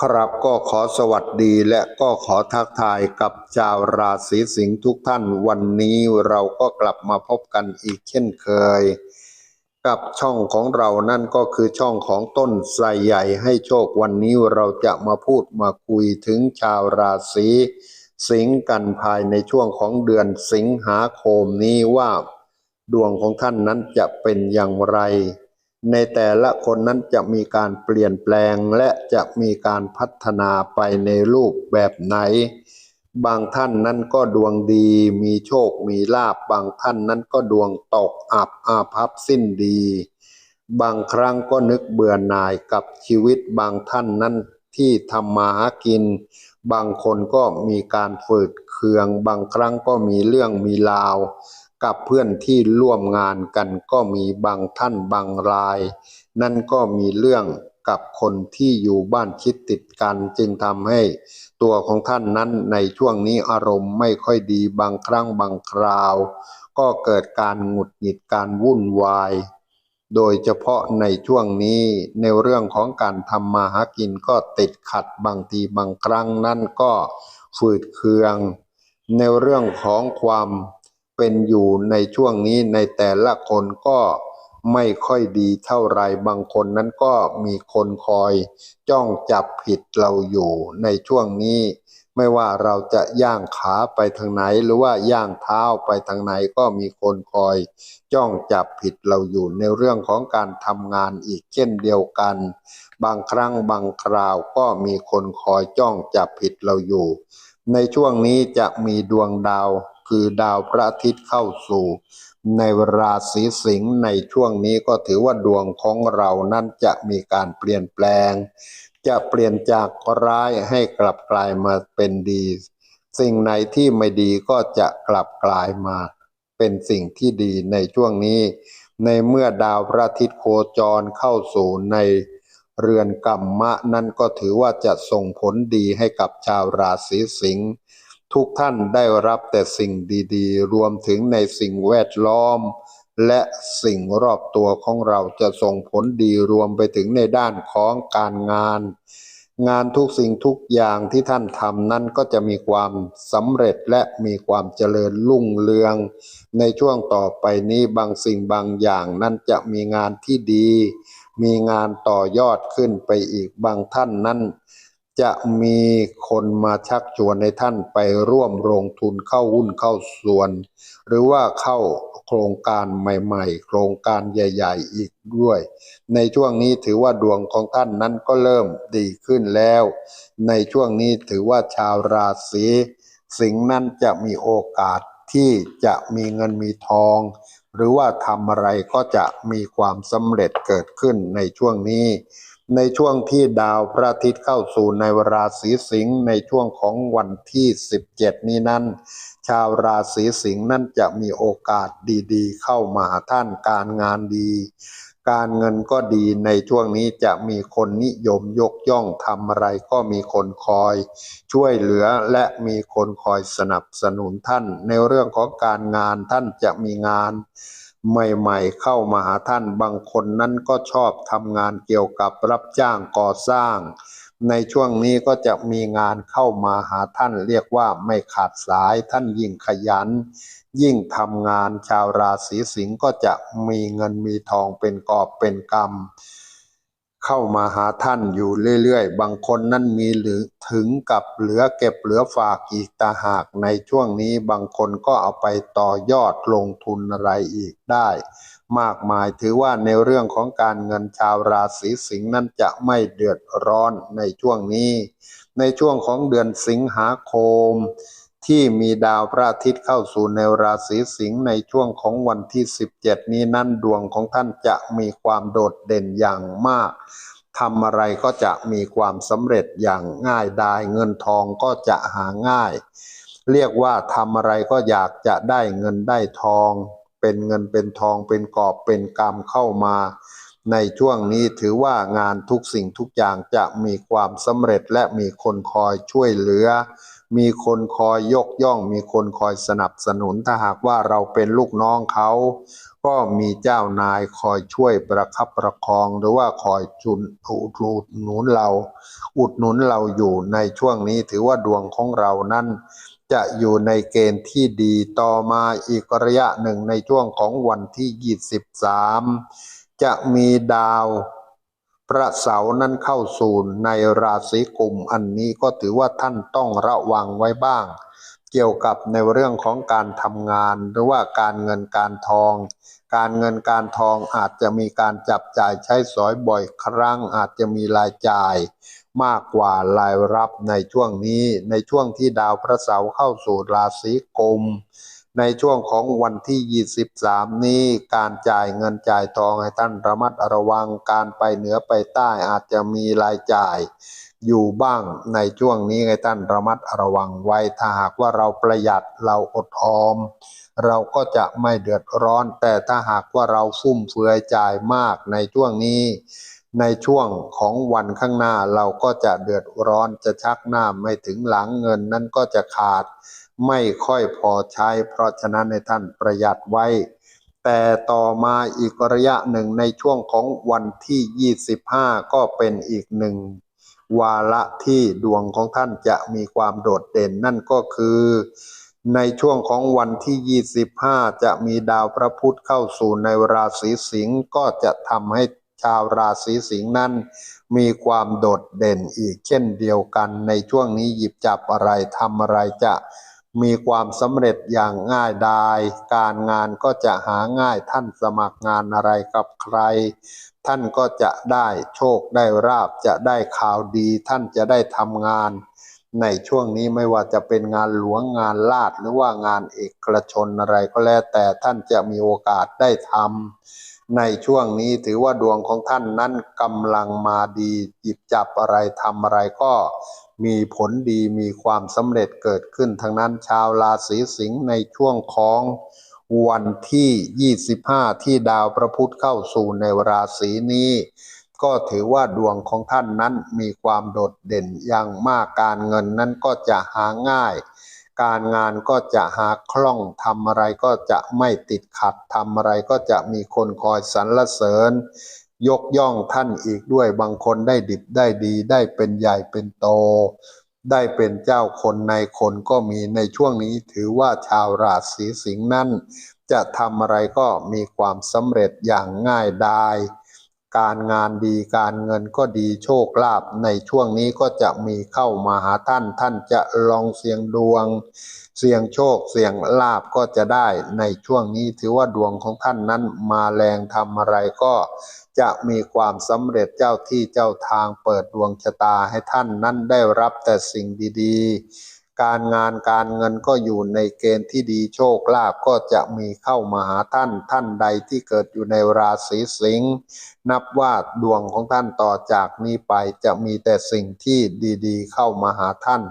ครับก็ขอสวัสดีและก็ขอทักทายกับชาวราศีสิงห์ทุกท่าน วันนี้เราก็กลับมาพบกันอีกเช่นเคย กับช่องของเรานั่นก็คือช่องของต้นไทรใหญ่ให้โชควันนี้เราจะมาพูดมาคุยถึงชาวราศีสิงห์กันภายในช่วงของเดือนสิงหาคมนี้ว่า ดวงของท่านนั้นจะเป็นอย่างไร ในแต่ละคนนั้นจะมีการเปลี่ยนแปลงและจะมีการพัฒนาไปในรูปแบบไหน บางท่านนั้นก็ดวงดี มีโชค มีลาบบางท่านนั้นก็ดวงตกอับอาภัพสิ้นดี บางครั้งก็นึกเบื่อหน่ายกับชีวิตบางท่านนั้นที่ทำมาหากิน บางคนก็มีการฝืดเคือง บางครั้งก็มีเรื่องมีราว กับเพื่อนที่ร่วมงานกันก็มีบางท่านบางราย นั่นก็มีเรื่องกับคนที่อยู่บ้านชิดติดกัน จึงทำให้ตัวของท่านนั้นในช่วงนี้อารมณ์ไม่ค่อยดีบางครั้งบางคราว ก็เกิดการหงุดหงิดการวุ่นวาย โดยเฉพาะในช่วงนี้ในเรื่องของการทำมาหากินก็ติดขัดบางทีบางครั้งนั่นก็ฝืดเคือง ในเรื่องของความ เป็นอยู่ในช่วงนี้ในแต่ละคนก็ไม่ค่อยดีเท่าไรบางคนนั้นก็มีคนคอยจ้องจับผิดเราอยู่ในช่วงนี้ ไม่ว่าเราจะย่างขาไปทางไหนหรือว่าย่างเท้าไปทางไหนก็มีคนคอย จ้องจับผิดเราอยู่ในเรื่องของการทำงานอีกเช่นเดียวกัน บางครั้งบางคราวก็มีคนคอยจ้องจับผิดเราอยู่ ในช่วงนี้จะมีดวงดาว คือดาวพระอาทิตย์เข้าสู่ ในราศีสิงห์ในช่วงนี้ก็ถือว่าดวงของเรานั้นจะมีการเปลี่ยนแปลง จะเปลี่ยนจากร้ายให้กลับกลายมาเป็นดี สิ่งไหนที่ไม่ดีก็จะกลับกลายมา เป็นสิ่งที่ดีในช่วงนี้ ในเมื่อดาวพระอาทิตย์โคจรเข้าสู่ในเรือนกรรมะนั่นก็ถือว่าจะส่งผลดีให้กับชาวราศีสิงห์ ทุกท่านได้รับแต่สิ่งดีๆ รวมถึงในสิ่งแวดล้อม และสิ่งรอบตัวของเราจะส่งผลดีรวมไปถึงในด้านของการงาน งานทุกสิ่งทุกอย่างที่ท่านทำนั้นก็จะมีความสำเร็จและมีความเจริญรุ่งเรือง ในช่วงต่อไปนี้บางสิ่งบางอย่างนั้นจะมีงานที่ดี มีงานต่อยอดขึ้นไปอีกบางท่านนั้น จะมีคนมาชักชวนในท่านไปร่วมลงทุนเข้าหุ้นเข้าส่วน หรือว่าเข้าโครงการใหม่ๆ โครงการใหญ่ ๆ อีกด้วย ในช่วงนี้ถือว่าดวงของท่านนั้นก็เริ่มดีขึ้นแล้ว ในช่วงนี้ถือว่าชาวราศีสิงห์นั้นจะมีโอกาสที่จะมีเงินมีทอง หรือว่าทำอะไรก็จะมีความสำเร็จเกิดขึ้นในช่วงนี้ ในช่วงที่ดาวพระอาทิตย์เข้าสู่ในราศีสิงห์ในช่วงของวันที่ 17 นี้นั้น ชาวราศีสิงห์นั้นจะมีโอกาสดีๆ เข้ามาหาท่านการงานดี การเงินก็ดีในช่วงนี้จะมีคนนิยมยกย่องทำอะไรก็มีคนคอย ช่วยเหลือและมีคนคอยสนับสนุนท่าน ในเรื่องของการงานท่านจะมีงาน ใหม่ๆเข้ามาหาท่านบางคนนั้นก็ชอบทำงานเกี่ยวกับรับจ้างก่อสร้าง ในช่วงนี้ก็จะมีงานเข้ามาหาท่านเรียกว่าไม่ขาดสายท่านยิ่งขยัน ยิ่งทำงานชาวราศีสิงห์ก็จะมีเงินมีทองเป็นกอบเป็นกำ เข้ามาหาท่านอยู่เรื่อยๆ บางคนนั่นมีหรือถึงกับเหลือเก็บเหลือฝากอีกตาหากในช่วงนี้บางคนก็เอาไปต่อยอดลงทุนอะไรอีกได้ มากมายถือว่าในเรื่องของการเงินชาวราศีสิงห์นั้นจะไม่เดือดร้อนในช่วงนี้ ในช่วงของเดือนสิงหาคม ที่มีดาวพระอาทิตย์เข้าสู่ในราศีสิงห์ในช่วงของวันที่ 17 นี้นั่นดวงของท่านจะมีความโดดเด่นอย่างมากทำอะไรก็จะมีความสำเร็จอย่างง่ายดายเงินทองก็จะหาง่าย เรียกว่าทำอะไรก็อยากจะได้เงินได้ทอง เป็นเงินเป็นทองเป็นกอบเป็นกำเข้ามา ในช่วงนี้ถือว่างานทุกสิ่งทุกอย่างจะมีความสำเร็จและมีคนคอยช่วยเหลือ มีคนคอยยกย่อง มีคนคอยสนับสนุนถ้าหากว่าเราเป็นลูกน้องเขา ก็มีเจ้านายคอยช่วยประคับประคอง หรือว่าคอยจุนอุดหนุนเรา อุดหนุนเราอยู่ในช่วงนี้ถือว่าดวงของเรานั้นจะอยู่ในเกณฑ์ที่ดีต่อมาอีกระยะหนึ่งในช่วงของวันที่ 23 จะมีดาวพระเสาร์นั้นเข้าสู่ในราศีกุมอันนี้ก็ถือว่าท่านต้องระวังไว้บ้าง เกี่ยวกับในเรื่องของการทำงาน หรือว่าการเงินการทอง การเงินการทองอาจจะมีการจับจ่ายใช้สอยบ่อยครั้ง อาจจะมีรายจ่ายมากกว่ารายรับในช่วงนี้ในช่วงที่ดาวพระเสาร์เข้าสู่ราศีกุม ในช่วงของวันที่ 23 นี้การจ่ายเงินจ่ายทองให้ท่านระมัดระวังการไปเหนือไปใต้อาจจะมีรายจ่ายอยู่บ้างในช่วงนี้ให้ท่านระมัดระวังไว้ถ้าหากว่าเราประหยัดเราอดออม เราก็จะไม่เดือดร้อน แต่ถ้าหากว่าเราฟุ่มเฟือยจ่ายมากในช่วงนี้ ในช่วงของวันข้างหน้าเราก็จะเดือดร้อนจะชักหน้าไม่ถึงหลังเงินนั้นก็จะขาด ไม่ค่อยพอใช้ เพราะฉะนั้นในท่านประหยัดไว้ แต่ต่อมาอีกระยะหนึ่งในช่วงของวันที่ 25 ก็เป็นอีกหนึ่งวาระที่ดวงของท่านจะมีความโดดเด่นนั่นก็คือ ในช่วงของวันที่ 25 จะมีดาวพระพุธเข้าสู่ในราศีสิงห์ก็จะทำให้ ชาวราศีสิงห์นั้น มีความโดดเด่นอีกเช่นเดียวกัน ในช่วงนี้หยิบจับอะไรทำอะไรจะมีความสำเร็จอย่างง่ายดาย การงานก็จะหาง่ายท่านสมัครงานอะไรกับใคร ท่านก็จะได้โชคได้ราบจะได้ข่าวดี ท่านจะได้ทำงาน ในช่วงนี้ไม่ว่าจะเป็นงานหลวงงานลาดหรือว่างานเอกชนอะไรก็แล้วแต่ท่านจะมีโอกาสได้ทำ ในช่วงนี้ถือว่าดวงของท่านนั้นกำลังมาดีหยิบจับอะไรทำอะไรก็มีผลดีมีความสำเร็จเกิดขึ้นทั้งนั้นชาวราศีสิงห์ในช่วงของวันที่ 25 ที่ดาวพระพุธเข้าสู่ในราศีนี้ ก็ถือว่าดวงของท่านนั้นมีความโดดเด่นอย่างมากการเงินนั้นก็จะหาง่าย การงานก็จะหาคล่องทำอะไรก็จะไม่ติดขัดทำอะไรก็จะมีคนคอยสรรเสริญ ยกย่องท่านอีกด้วยบางคนได้ดิบได้ดี ได้เป็นใหญ่เป็นโต ได้เป็นเจ้าคนในคนก็มีในช่วงนี้ถือว่าชาวราศีสิงห์นั้น จะทำอะไรก็มีความสำเร็จอย่างง่ายดาย การงานดีการเงินก็ดีโชคลาภในช่วงนี้ก็จะมีเข้ามาหาท่าน ท่านจะลองเสี่ยงดวง เสี่ยงโชคเสี่ยงลาบก็จะได้ในช่วงนี้ถือว่าดวงของท่านนั้นมาแรงทำอะไรก็จะมีความสำเร็จเจ้าที่เจ้าทางเปิดดวงชะตาให้ท่านนั้นได้รับแต่สิ่งดีๆ การงานการเงินก็อยู่ในเกณฑ์ที่ดีโชคลาภก็จะมีเข้ามาหาท่านท่านใดที่เกิดอยู่ในราศีสิงห์นับว่าดวงของท่านต่อจากนี้ไปจะมีแต่สิ่งที่ดีๆ เข้ามาหาท่าน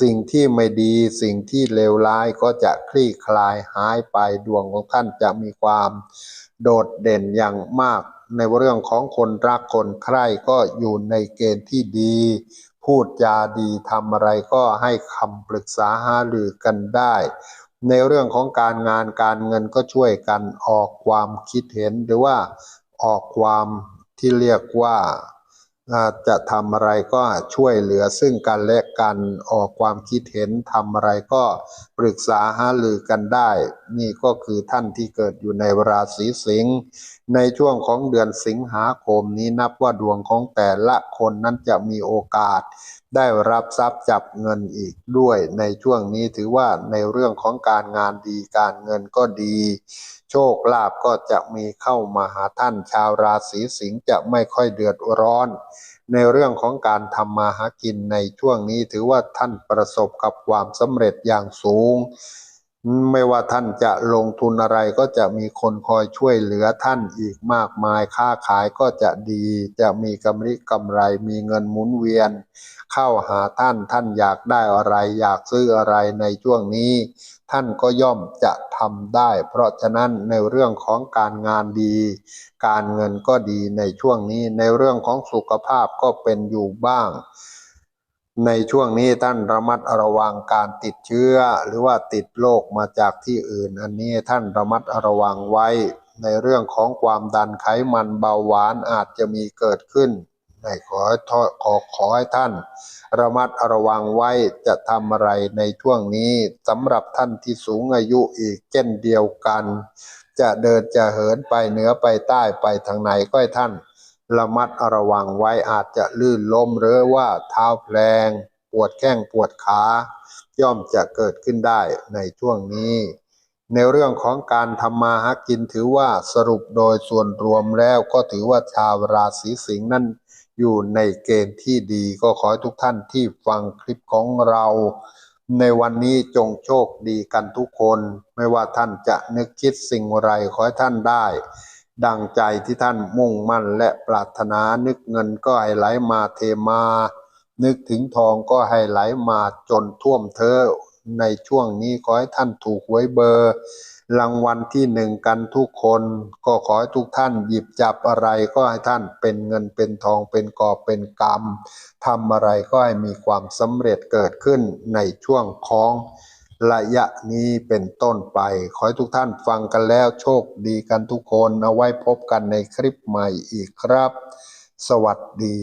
สิ่งที่ไม่ดีสิ่งที่เลวร้ายก็จะคลี่คลายหายไปดวงของท่านจะมีความโดดเด่นอย่างมากในเรื่องของคนรักคนใคร่ก็อยู่ในเกณฑ์ที่ดี พูดจาดีทำอะไรก็ให้คำปรึกษาหารือกันได้ ในเรื่องของการงานการเงินก็ช่วยกันออกความคิดเห็นหรือว่าออกความที่เรียกว่า จะทำอะไรก็ช่วยเหลือซึ่งกันและกันออกความคิดเห็นทำอะไรก็ปรึกษาหารือกันได้ นี่ก็คือท่านที่เกิดอยู่ในราศีสิงห์ในช่วงของเดือนสิงหาคมนี้นับว่าดวงของแต่ละคนนั้นจะมีโอกาส ได้รับทรัพย์จับเงินอีกด้วยในช่วงนี้ถือว่าในเรื่องของการงานดีการเงินก็ดี โชคลาภก็จะมีเข้ามาหาท่านชาวราศีสิงห์จะไม่ค่อยเดือดร้อน ในเรื่องของการทำมาหากินในช่วงนี้ถือว่าท่านประสบกับความสำเร็จอย่างสูง ไม่ว่าท่านจะลงทุนอะไรก็จะมีคนคอยช่วยเหลือท่านอีกมากมาย ค้าขายก็จะดี จะมีกำไรกำไร มีเงินหมุนเวียน เข้าหาท่าน ท่านอยากได้อะไร อยากซื้ออะไรในช่วงนี้ ท่านก็ย่อมจะทำได้ เพราะฉะนั้นในเรื่องของการงานดี การเงินก็ดีในช่วงนี้ ในเรื่องของสุขภาพก็เป็นอยู่บ้าง ในช่วงนี้ท่านระมัดระวังการติดเชื้อ หรือว่าติดโรคมาจากที่อื่น อันนี้ท่านระมัดระวังไว้ ในเรื่องของความดันไขมันเบาหวานอาจจะมีเกิดขึ้นในขอให้ทอขอขอให้ท่าน ระมัดระวังไว้จะทำอะไรในช่วงนี้สำหรับท่านที่สูงอายุอีกเช่นเดียวกัน จะเดินจะเหินไปเหนือไปใต้ไปทางไหนก็ให้ท่าน ระมัดระวังไว้อาจจะลื่นล้มหรือว่าเท้าแพลง ปวดแข้งปวดขา ย่อมจะเกิดขึ้นได้ในช่วงนี้ ในเรื่องของการทำมาหากินถือว่าสรุปโดยส่วนรวมแล้วก็ถือว่าชาวราศีสิงห์นั้นอยู่ในเกณฑ์ที่ดีก็ขอให้ทุกท่านที่ฟังคลิปของเรา ในวันนี้จงโชคดีกันทุกคน ไม่ว่าท่านจะนึกคิดสิ่งไรขอให้ท่านได้ ดังใจที่ท่านมุ่งมั่นและปรารถนานึกเงินก็ให้ไหลมาเทมา นึกถึงทองก็ให้ไหลมาจนท่วมเธอ ในช่วงนี้ขอให้ท่านถูกไว้เบอร์ รางวัลที่หนึ่งกันทุกคน ก็ขอให้ทุกท่านหยิบจับอะไรก็ให้ท่านเป็นเงินเป็นทองเป็นกอบเป็นกรรมทำอะไรก็ให้มีความสำเร็จเกิดขึ้นในช่วงของ ระยะนี้เป็นต้นไป ขอให้ทุกท่านฟังกันแล้วโชคดีกันทุกคน เอาไว้พบกันในคลิปใหม่อีกครับ สวัสดี